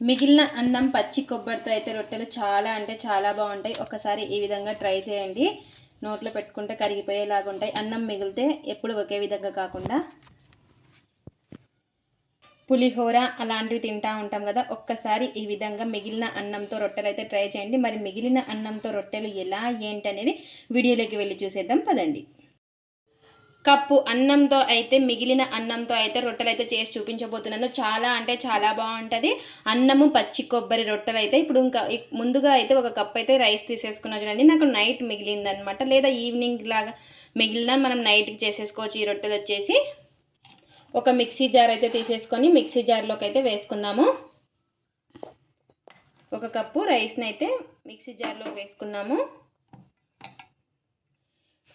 మిగిలిన అన్నం పచ్చి కొబ్బరితో అయితే రొట్టెలు చాలా అంటే చాలా బాగుంటాయి. ఒకసారి ఈ విధంగా ట్రై చేయండి. నోట్లో పెట్టుకుంటే కరిగిపోయేలాగా ఉంటాయి. అన్నం మిగిలితే ఎప్పుడు ఒకే విధంగా కాకుండా పులిహోర అలాంటివి తింటా ఉంటాం కదా. ఒక్కసారి ఈ విధంగా మిగిలిన అన్నంతో రొట్టెలు అయితే ట్రై చేయండి. మరి మిగిలిన అన్నంతో రొట్టెలు ఎలా ఏంటి అనేది వీడియోలోకి వెళ్ళి చూసేద్దాం. పదండి. కప్పు అన్నంతో అయితే మిగిలిన అన్నంతో అయితే రొట్టెలు అయితే చేసి చూపించబోతున్నాను. చాలా అంటే చాలా బాగుంటుంది. అన్నము పచ్చి కొబ్బరి రొట్టెలు అయితే ఇప్పుడు ఇంకా ముందుగా అయితే ఒక కప్ అయితే రైస్ తీసేసుకున్నా చూడండి. నాకు నైట్ మిగిలిందనమాట లేదా ఈవినింగ్ లాగా మిగిలిన మనం నైట్కి చేసేసుకోవచ్చు. ఈ రొట్టెలు వచ్చేసి ఒక మిక్సీ జార్ అయితే తీసేసుకొని మిక్సీ జార్లోకి అయితే వేసుకుందాము. ఒక కప్పు రైస్ని అయితే మిక్సీ జార్లో వేసుకున్నాము.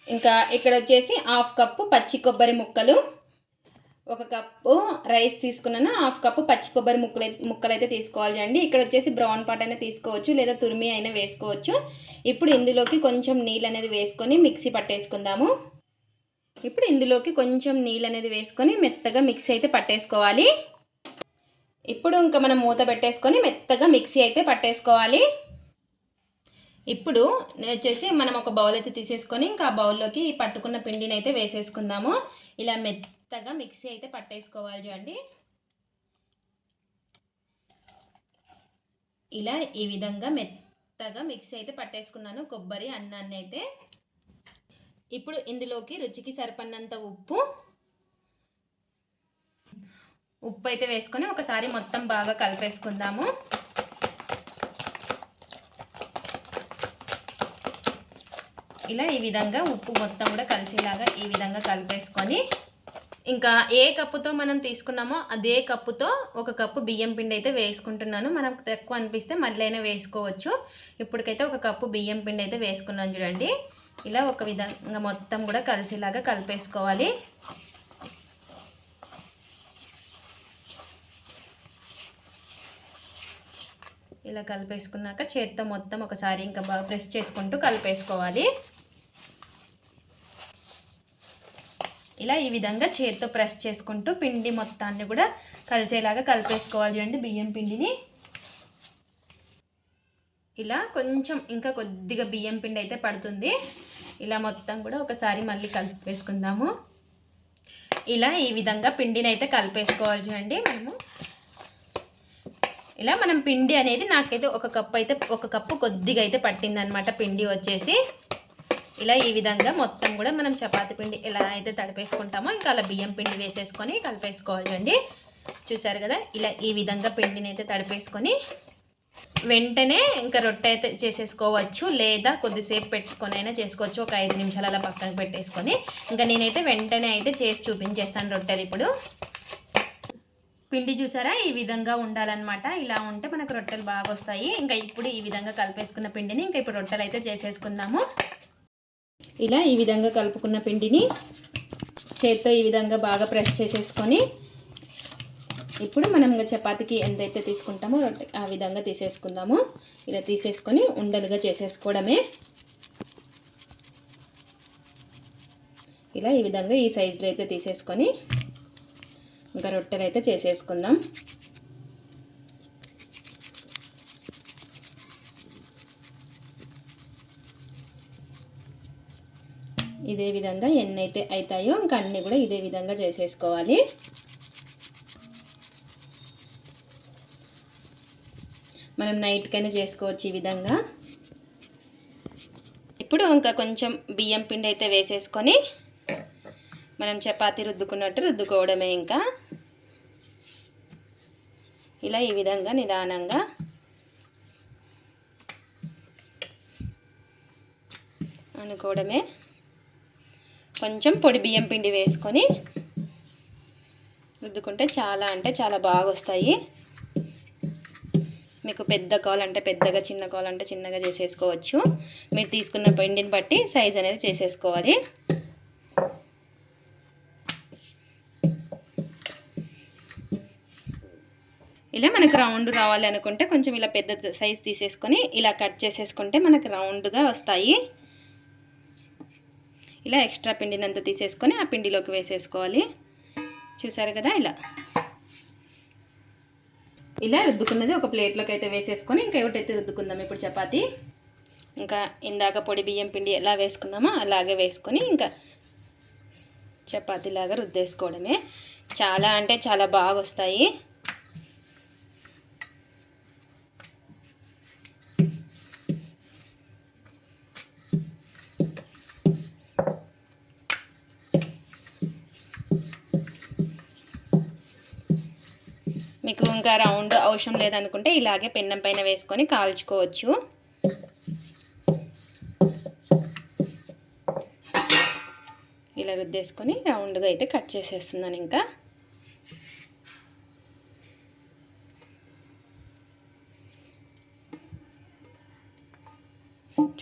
ఇంకా ఇక్కడ వచ్చేసి హాఫ్ కప్పు పచ్చి కొబ్బరి ముక్కలు ఒక కప్పు రైస్ తీసుకున్నాను. హాఫ్ కప్పు పచ్చి కొబ్బరి ముక్కలు ముక్కలు అయితే తీసుకోవాలి అండి. ఇక్కడ వచ్చేసి బ్రౌన్ పాట్ అయినా తీసుకోవచ్చు లేదా తురిమి అయినా వేసుకోవచ్చు. ఇప్పుడు ఇందులోకి కొంచెం నీళ్ళు అనేది వేసుకొని మిక్సీ పట్టేసుకుందాము. ఇప్పుడు ఇందులోకి కొంచెం నీళ్ళు అనేది వేసుకొని మెత్తగా మిక్సీ అయితే పట్టేసుకోవాలి. ఇప్పుడు ఇంకా మనం మూత పెట్టేసుకొని మెత్తగా మిక్సీ అయితే పట్టేసుకోవాలి. ఇప్పుడు వచ్చేసి మనం ఒక బౌల్ అయితే తీసేసుకొని ఇంకా ఆ బౌల్లోకి పట్టుకున్న పిండిని అయితే వేసేసుకుందాము. ఇలా మెత్తగా మిక్సీ అయితే పట్టేసుకోవాలి చూడండి. ఇలా ఈ విధంగా మెత్తగా మిక్సీ అయితే పట్టేసుకున్నాను కొబ్బరి అన్నాన్ని అయితే. ఇప్పుడు ఇందులోకి రుచికి సరిపడినంత ఉప్పు. ఉప్పు అయితే వేసుకొని ఒకసారి మొత్తం బాగా కలిపేసుకుందాము. ఇలా ఈ విధంగా ఉప్పు మొత్తం కూడా కలిసేలాగా ఈ విధంగా కలిపేసుకొని ఇంకా ఏ కప్పుతో మనం తీసుకున్నామో అదే కప్పుతో ఒక కప్పు బియ్యం పిండి అయితే వేసుకుంటున్నాను. మనకు తక్కువ అనిపిస్తే మళ్ళీ అయినా వేసుకోవచ్చు. ఇప్పటికైతే ఒక కప్పు బియ్యం పిండి అయితే వేసుకున్నాను చూడండి. ఇలా ఒక విధంగా మొత్తం కూడా కలిసేలాగా కలిపేసుకోవాలి. ఇలా కలిపేసుకున్నాక చేత్తో మొత్తం ఒకసారి ఇంకా బాగా ప్రెస్ చేసుకుంటూ కలిపేసుకోవాలి. ఇలా ఈ విధంగా చేతితో ప్రెస్ చేసుకుంటూ పిండి మొత్తాన్ని కూడా కలిసేలాగా కలిపేసుకోవాలి చూడండి బియ్యం పిండిని. ఇలా కొంచెం ఇంకా కొద్దిగా బియ్యం పిండి అయితే పడుతుంది. ఇలా మొత్తం కూడా ఒకసారి మళ్ళీ కలిపేసుకుందాము. ఇలా ఈ విధంగా పిండిని అయితే కలిపేసుకోవాలి చూడండి మనము. ఇలా మనం పిండి అనేది నాకైతే ఒక కప్పు అయితే ఒక కప్పు కొద్దిగా అయితే పట్టింది అనమాట పిండి వచ్చేసి. ఇలా ఈ విధంగా మొత్తం కూడా మనం చపాతి పిండి ఎలా అయితే తడిపేసుకుంటామో ఇంకా అలా బియ్యం పిండి వేసేసుకొని కలిపేసుకోవాలి అండి చూసారు కదా? ఇలా ఈ విధంగా పిండిని అయితే తడిపేసుకొని వెంటనే ఇంకా రొట్టె అయితే చేసేసుకోవచ్చు లేదా కొద్దిసేపు పెట్టుకొని అయినా చేసుకోవచ్చు. ఒక ఐదు నిమిషాలు అలా పక్కన పెట్టేసుకొని ఇంకా నేనైతే వెంటనే అయితే చేసి చూపించేస్తాను రొట్టెలు ఇప్పుడు. పిండి చూసారా? ఈ విధంగా ఉండాలన్నమాట. ఇలా ఉంటే మనకు రొట్టెలు బాగా వస్తాయి. ఇంకా ఇప్పుడు ఈ విధంగా కలిపేసుకున్న పిండిని ఇంకా ఇప్పుడు రొట్టెలు అయితే చేసేసుకుందాము. ఇలా ఈ విధంగా కలుపుకున్న పిండిని చేత్తో ఈ విధంగా బాగా ప్రెస్ చేసేసుకొని ఇప్పుడు మనం ఇంకా చపాతీకి ఎంతైతే తీసుకుంటామో రొట్టె ఆ విధంగా తీసేసుకుందాము. ఇలా తీసేసుకొని ఉండలుగా చేసేసుకోవడమే. ఇలా ఈ విధంగా ఈ సైజులో అయితే తీసేసుకొని ఇంకా రొట్టెలు అయితే చేసేసుకుందాం. ఇదే విధంగా ఎన్ని అయితే అవుతాయో ఇంకా అన్నీ కూడా ఇదే విధంగా చేసేసుకోవాలి. మనం నైట్కైనా చేసుకోవచ్చు ఈ విధంగా. ఇప్పుడు ఇంకా కొంచెం బియ్యం పిండి అయితే వేసేసుకొని మనం చపాతి రుద్దుకున్నట్టు రుద్దుకోవడమే ఇంకా. ఇలా ఈ విధంగా నిదానంగా. అనుకోవడమే. కొంచెం పొడి బియ్యం పిండి వేసుకొని రుద్దుకుంటే చాలా అంటే చాలా బాగా వస్తాయి మీకు పెద్ద కావాలంటే పెద్దగా చిన్న కావాలంటే చిన్నగా చేసేసుకోవచ్చు. మీరు తీసుకున్న పిండిని బట్టి సైజ్ అనేది చేసేసుకోవాలి. ఇలా మనకు రౌండ్ రావాలి అనుకుంటే కొంచెం ఇలా పెద్ద సైజ్ తీసేసుకొని ఇలా కట్ చేసేసుకుంటే మనకు రౌండ్గా వస్తాయి. ఇలా ఎక్స్ట్రా పిండినంత తీసేసుకొని ఆ పిండిలోకి వేసేసుకోవాలి. చూసారు కదా ఇలా. ఇలా రుద్దుకున్నది ఒక ప్లేట్లోకి అయితే వేసేసుకొని ఇంకా ఒకటైతే రుద్దుకుందాం ఇప్పుడు చపాతి ఇంకా ఇందాక పొడి బియ్యం పిండి ఎలా వేసుకున్నామో అలాగే వేసుకొని ఇంకా చపాతీలాగా రుద్దేసుకోవడమే. చాలా అంటే చాలా బాగా వస్తాయి మీకు ఇంకా రౌండ్ అవసరం లేదనుకుంటే ఇలాగే పెన్నం పైన వేసుకొని కాల్చుకోవచ్చు. ఇలా రుద్దేసుకొని రౌండ్గా అయితే కట్ చేసేస్తున్నాను ఇంకా.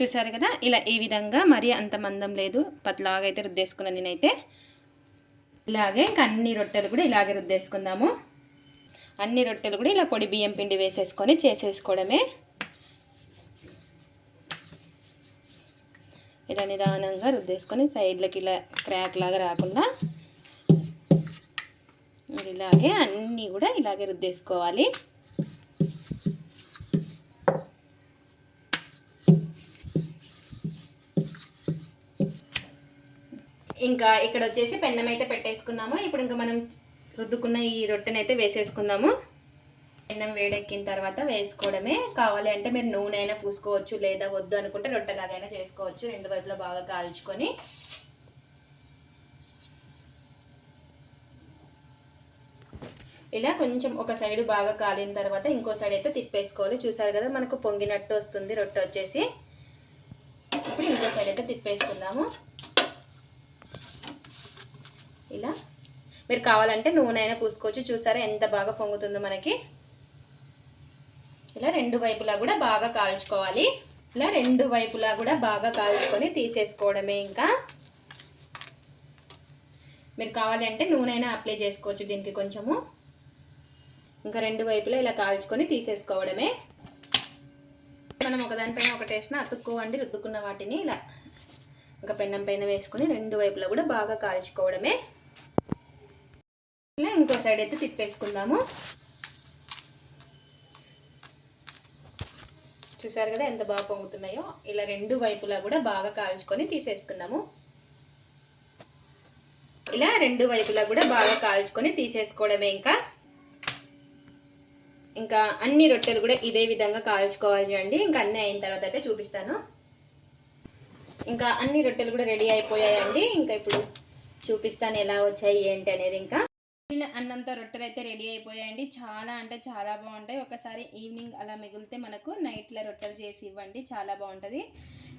చూసారు కదా? ఇలా ఈ విధంగా మరీ అంత మందం లేదు. పతలాగా అయితే రుద్దేసుకున్నాను నేనైతే. ఇలాగే ఇంకా అన్ని రొట్టెలు కూడా ఇలాగే రుద్దేసుకుందాము. అన్ని రొట్టెలు కూడా ఇలా పొడి బియ్యం పిండి వేసేసుకొని చేసేసుకోవడమే. ఇలా నిదానంగా రుద్దేసుకొని సైడ్లకి ఇలా క్రాక్ లాగా రాకుండా మరి ఇలాగే అన్నీ కూడా ఇలాగే రుద్దేసుకోవాలి. ఇంకా ఇక్కడ వచ్చేసి పెన్నం అయితే పెట్టేసుకున్నాము. ఇప్పుడు ఇంకా మనం రుద్దుకున్న ఈ రొట్టెనైతే వేసేసుకుందాము. అన్నం వేడెక్కిన తర్వాత వేసుకోవడమే కావాలి. అంటే మీరు నూనె అయినా పూసుకోవచ్చు లేదా వద్దు అనుకుంటే రొట్టెలాగైనా చేసుకోవచ్చు. రెండు వైపులా బాగా కాల్చుకొని. ఇలా కొంచెం ఒక సైడ్ బాగా కాలిన తర్వాత ఇంకో సైడ్ అయితే తిప్పేసుకోవాలి. చూసారు కదా మనకు పొంగినట్టు వస్తుంది రొట్టె వచ్చేసి. ఇప్పుడు ఇంకో సైడ్ అయితే తిప్పేసుకుందాము. ఇలా మీరు కావాలంటే నూనె అయినా పూసుకోవచ్చు. చూసారా ఎంత బాగా పొంగుతుందో మనకి. ఇలా రెండు వైపులా కూడా బాగా కాల్చుకోవాలి. ఇలా రెండు వైపులా కూడా బాగా కాల్చుకొని తీసేసుకోవడమే ఇంకా. మీరు కావాలి అంటే నూనె అయినా అప్లై చేసుకోవచ్చు దీనికి కొంచెము. ఇంకా రెండు వైపులా ఇలా కాల్చుకొని తీసేసుకోవడమే. మనం ఒకదానిపైన ఒకటి వేసిన అతుక్కోవండి రుద్దుకున్న వాటిని ఇలా. ఇంకా పెన్నం పైన వేసుకొని రెండు వైపులా కూడా బాగా కాల్చుకోవడమే. ఇంకో సైడ్ అయితే తిప్పేసుకుందాము. చూసారు కదా ఎంత బాగా పొంగుతున్నాయో? ఇలా రెండు వైపులా కూడా బాగా కాల్చుకొని తీసేసుకుందాము. ఇలా రెండు వైపులా కూడా బాగా కాల్చుకొని తీసేసుకోవడమే ఇంకా. ఇంకా అన్ని రొట్టెలు కూడా ఇదే విధంగా కాల్చుకోవాలి అండి. ఇంకా అన్ని అయిన తర్వాత అయితే చూపిస్తాను. ఇంకా అన్ని రొట్టెలు కూడా రెడీ అయిపోయాయండి. ఇంకా ఇప్పుడు చూపిస్తాను ఎలా వచ్చాయి ఏంటి అనేది ఇంకా. మిగిలిన అన్నంతో రొట్టెలు అయితే రెడీ అయిపోయాయండి. చాలా అంటే చాలా బాగుంటాయి. ఒకసారి ఈవినింగ్ అలా మిగిలితే మనకు నైట్లో రొట్టెలు చేసి ఇవ్వండి. చాలా బాగుంటుంది.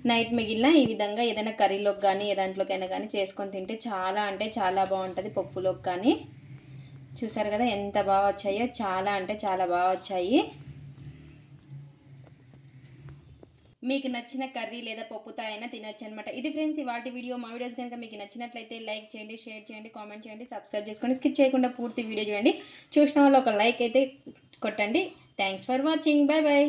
నైట్ మిగిలిన ఈ విధంగా ఏదైనా కర్రీలోకి కానీ ఏ దాంట్లోకైనా కానీ చేసుకొని తింటే చాలా అంటే చాలా బాగుంటుంది పప్పులోకి కానీ. చూసారు కదా ఎంత బాగా వచ్చాయో? చాలా అంటే చాలా బాగా వచ్చాయి. మీకు నచ్చిన కర్రీ లేదా పప్పుతో అయినా తినొచ్చు అనమాట ఇది ఫ్రెండ్స్ ఇవాటి వీడియో మా వీడియోస్ కనుక మీకు నచ్చినట్లయితే లైక్ చేయండి షేర్ చేయండి కామెంట్ చేయండి సబ్స్క్రైబ్ చేసుకోండి స్కిప్ చేయకుండా పూర్తి వీడియో చూడండి. చూసిన వాళ్ళు ఒక లైక్ అయితే కొట్టండి. Thanks for watching bye bye